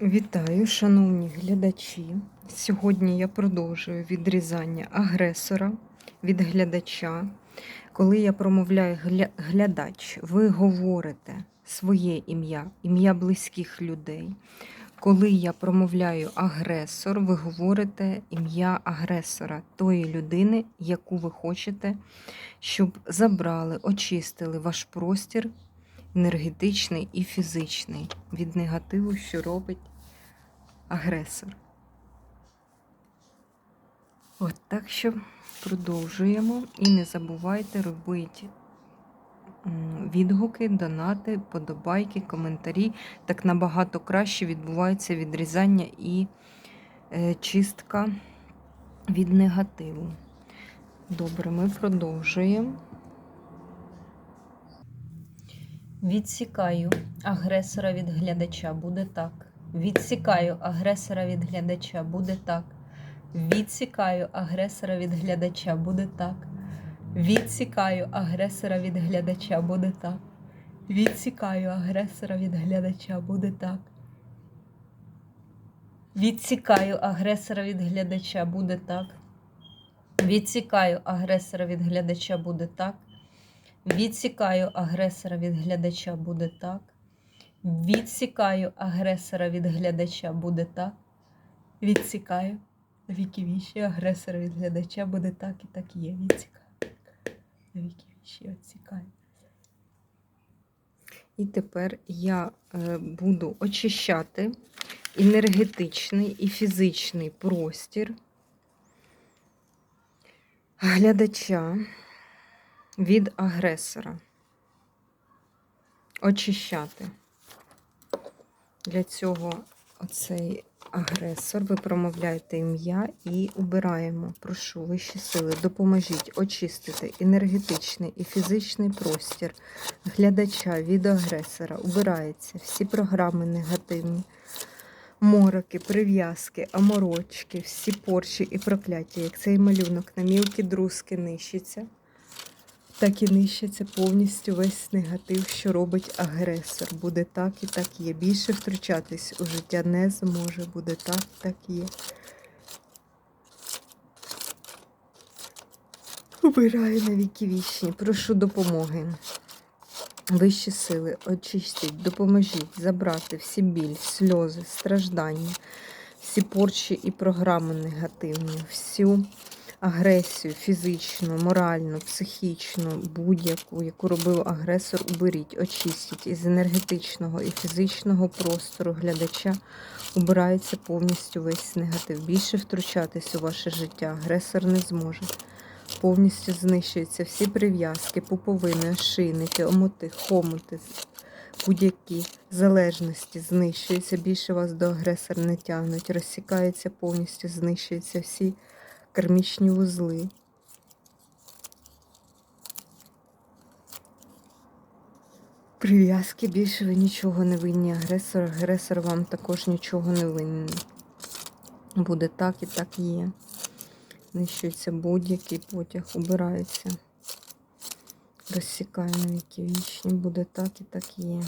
Вітаю, шановні глядачі. Сьогодні я продовжую відрізання агресора від глядача. Коли я промовляю глядач, ви говорите своє ім'я, ім'я близьких людей. Коли я промовляю агресор, ви говорите ім'я агресора, тої людини, яку ви хочете, щоб забрали, очистили ваш простір енергетичний і фізичний від негативу, що робить агресор. От так що продовжуємо і не забувайте робити відгуки, донати, подобайки, коментарі. Так набагато краще відбувається відрізання і е, чистка від негативу. Добре, ми продовжуємо. Відсікаю агресора від глядача, буде так. Відсікаю агресора від глядача, буде так. Відсікаю агресора від глядача, буде так. Відсікаю агресора від глядача, буде так. Відсікаю агресора від глядача, буде так. Відсікаю агресора від глядача, буде так. Відсікаю агресора від глядача, буде так. Відсікаю агресора від глядача, буде так. Відсікаю агресора від глядача, буде так. Відсікаю. Віки агресора від глядача буде так і так є. Відсікаю. Віки вічі відсікаю. І тепер я е, буду очищати енергетичний і фізичний простір глядача від агресора. Очищати. Для цього оцей агресор, ви промовляєте ім'я і убираємо. Прошу вищі сили, допоможіть очистити енергетичний і фізичний простір глядача від агресора. Убирається всі програми негативні. Мороки, прив'язки, аморочки, всі порчі і прокляття, як цей малюнок на мілкі друзки нищиться так і нищиться повністю весь негатив, що робить агресор. Буде так і так є. Більше втручатись у життя не зможе. Буде так і так є. Убираю на віки вічні. Прошу допомоги. Вищі сили, очистіть, допоможіть забрати всі біль, сльози, страждання, всі порчі і програми негативні, всю агресію фізичну, моральну, психічну, будь-яку, яку робив агресор, уберіть, очистіть із енергетичного і фізичного простору глядача убирається повністю весь негатив. Більше втручатись у ваше життя агресор не зможе. Повністю знищуються всі прив'язки, пуповини, ошийники, омоти, хомути, будь-які залежності знищуються. Більше вас до агресора не тягнуть, розсікаються повністю, знищуються всі кармічні вузли. Прив'язки більше ви нічого не винні. Агресор, агресор вам також нічого не винен. Буде так і так є. Нищується будь-який потяг, убирається. Розсікає на віки вічні, буде так і так є.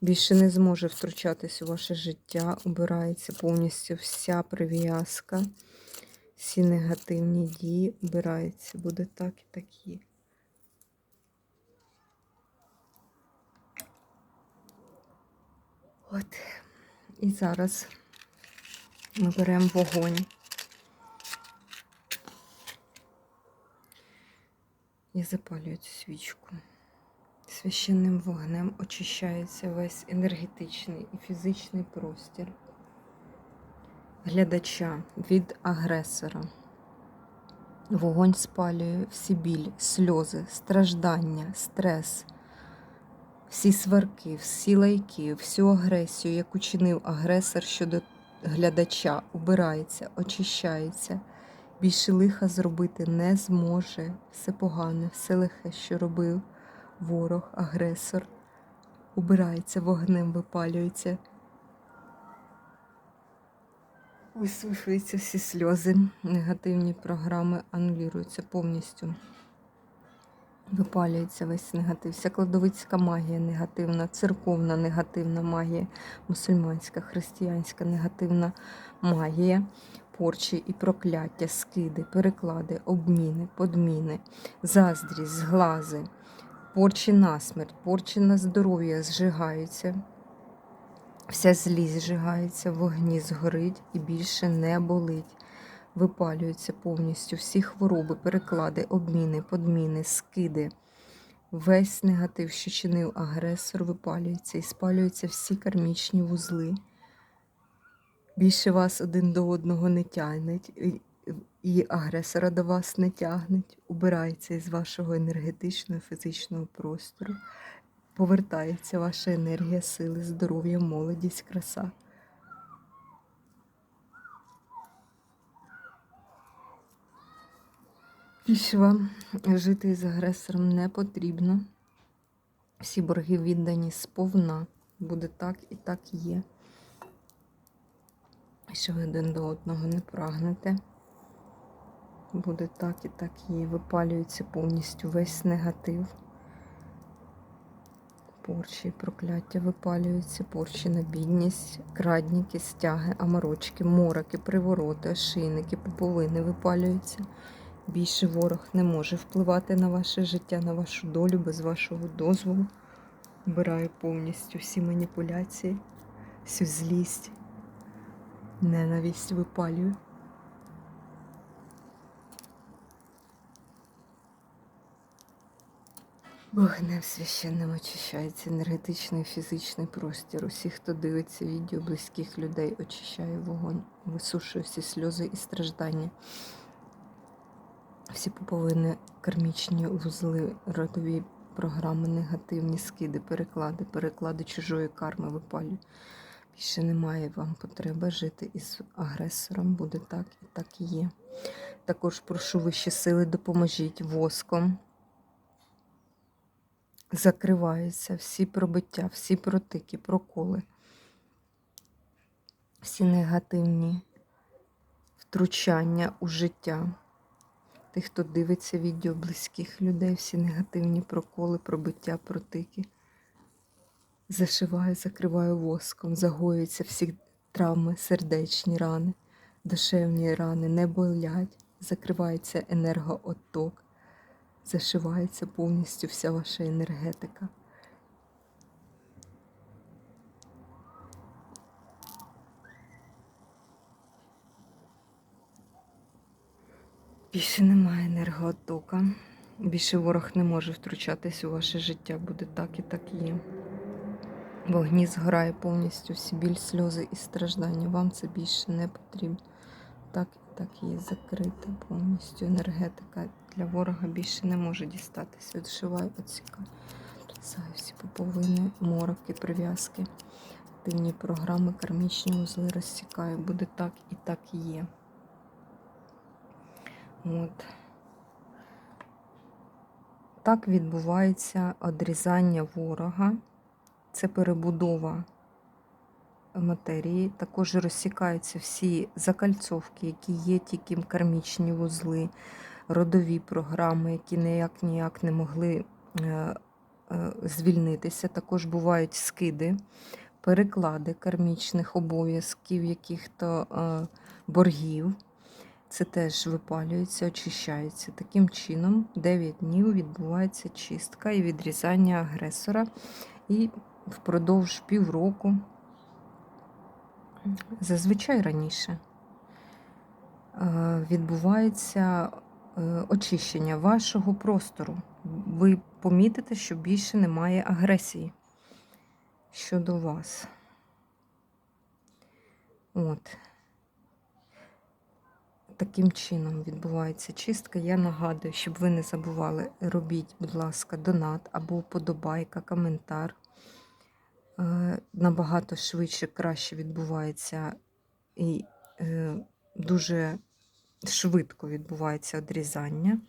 Більше не зможе втручатись у ваше життя, убирається повністю вся прив'язка всі негативні дії убираються. Буде так і так є. От. І зараз ми беремо вогонь. Я запалюю цю свічку. Священним вогнем очищається весь енергетичний і фізичний простір глядача від агресора. Вогонь спалює всі біль, сльози, страждання, стрес, всі сварки, всі лайки, всю агресію, яку чинив агресор щодо глядача, убирається, очищається. Більше лиха зробити не зможе. Все погане, все лихе, що робив ворог, агресор, убирається вогнем, випалюється. Висушуються всі сльози, негативні програми анулюються повністю. Випалюється весь негатив. Вся кладовицька магія негативна, церковна негативна магія, мусульманська, християнська негативна магія, порчі і прокляття, скиди, переклади, обміни, подміни, заздрість, зглази, порчі на смерть, порчі на здоров'я зжигаються. Вся злість зжигається, вогні згорить і більше не болить. Випалюються повністю всі хвороби, переклади, обміни, подміни, скиди. Весь негатив, що чинив агресор, випалюється і спалюються всі кармічні вузли. Більше вас один до одного не тягнеть, і- і агресора до вас не тягнеть. Убирається із вашого енергетичного, фізичного простору. Повертається ваша енергія, сили, здоров'я, молодість, краса. Більше вам жити з агресором не потрібно. Всі борги віддані сповна. Буде так і так є. Що ви один до одного не прагнете. Буде так і так є. Випалюється повністю весь негатив. Порчі, прокляття випалюються, порчі на бідність, крадніки, стяги, аморочки, мороки, привороти, ошийники, поповини випалюються. Більше ворог не може впливати на ваше життя, на вашу долю без вашого дозволу. Вбираю повністю всі маніпуляції, всю злість, ненависть випалюю. Вогнем священним очищається енергетичний фізичний простір. Усіх, хто дивиться відео близьких людей, очищає вогонь, висушує всі сльози і страждання. Всі поповини, кармічні вузли, родові програми, негативні скиди, переклади, переклади чужої карми випалюю. Більше немає вам потреби жити із агресором. Буде так і так і є. Також прошу вищі сили, допоможіть воском. Закриваються всі пробиття, всі протики, проколи, всі негативні втручання у життя. Тих, хто дивиться відео близьких людей, всі негативні проколи, пробиття, протики. Зашиваю, закриваю воском, загоюються всі травми, сердечні рани, душевні рани, не болять, закривається енергоотток, зашивається повністю вся ваша енергетика. Більше немає енергооттока. Більше ворог не може втручатись у ваше життя. Буде так і так є. Вогні згорає повністю всі біль, сльози і страждання. Вам це більше не потрібно. Так так є закрита повністю енергетика. Для ворога більше не може дістатися. Відшиваю. Заю всі поповини, мороки, прив'язки, активні програми, кармічні узли розсікаю. Буде так і так є. От. Так відбувається одрізання ворога. Це перебудова матерії. Також розсікаються всі закальцовки, які є, тільки кармічні вузли, родові програми, які ніяк ніяк не могли е, е, звільнитися. Також бувають скиди, переклади кармічних обов'язків, яких-то е, боргів. Це теж випалюється, очищається. Таким чином, 9 днів відбувається чистка і відрізання агресора. І впродовж півроку, зазвичай раніше, е, відбувається е, очищення вашого простору. Ви помітите, що більше немає агресії щодо вас. От. Таким чином відбувається чистка. Я нагадую, щоб ви не забували, робіть, будь ласка, донат або вподобайка, коментар. Е, Набагато швидше, краще відбувається і е, дуже швидко відбувається одрізання.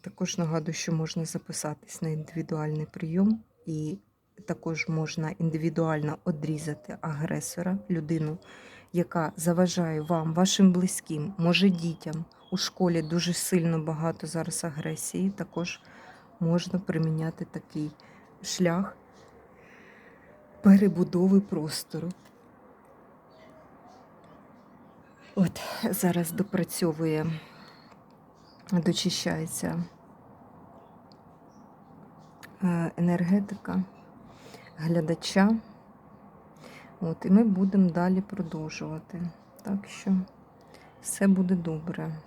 Також нагадую, що можна записатись на індивідуальний прийом, і також можна індивідуально одрізати агресора, людину, яка заважає вам, вашим близьким, може дітям у школі дуже сильно багато зараз агресії, також можна приміняти такий шлях перебудови простору. От зараз допрацьовує, дочищається е, енергетика глядача. От, і ми будемо далі продовжувати. Так що все буде добре.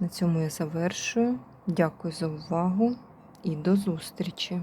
На цьому я завершую. Дякую за увагу і до зустрічі!